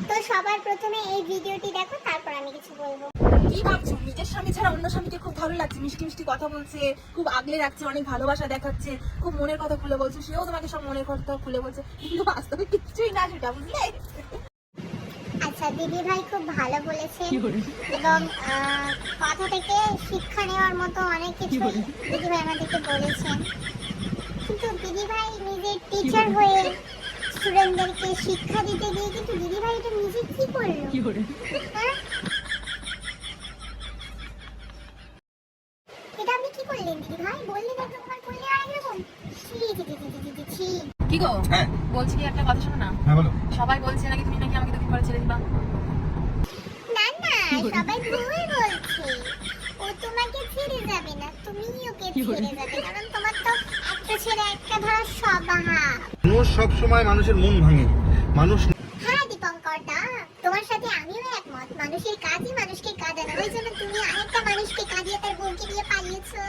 তো সবার প্রথমে এই ভিডিওটি দেখো তারপর আমি কিছু বলব। কি ভাবছ? নিজের স্বামী ছাড়া অন্য স্বামীকে খুব ভালো লাগছে মিষ্টি মিষ্টি কথা বলছে খুব আগলে রাখছে অনেক ভালোবাসা দেখাচ্ছে খুব মনের কথা খুলে বলছে সেও তোমাকে সব মনের কথা খুলে বলছে কিন্তু বাস্তবে কিছুই না সেটা বুঝলে? আচ্ছা দিদি ভাই খুব ভালো বলেছেন এবং আহ, কথা থেকে শিক্ষা নেওয়ার মতো অনেক কিছু দিদি ভাই আমাদেরকে বলেছেন। কিন্তু দিদি ভাই নিজের টিচার হয়ে স্টুডেন্টদেরকে শিক্ষা দিতে গিয়ে কিন্তু দিদি ভাই এটা নিজে কি করল? এটা আপনি কি করলেন দিদি বললেন একরকম করলেন আরেক রকম ছি ছি ছি ছি ছি, ছি, ছি। কি গো? হ্যাঁ। বলছি কি একটা কথা শোনো না? হ্যাঁ বলো। সবাই বলছে নাকি তুমি নাকি আমাকে ছেড়ে দিবা? না না সবাই ভুল বলছে। ও তোমাকে ছেড়ে যাবে না তুমি ওকে ছেড়ে যাবে। কারণ একটা একটা ধরো স্বভাব। মানুষ সব সময় মানুষের মন ভাঙে। মানুষ হ্যাঁ দীপঙ্কর দা তোমার সাথে আমিও একমত। মানুষের কাজই মানুষকে কাঁদানো। ওই জন্য তুমি আরেকটা মানুষকে কাঁদিয়ে তার বোনকে দিয়ে পালিয়েছো।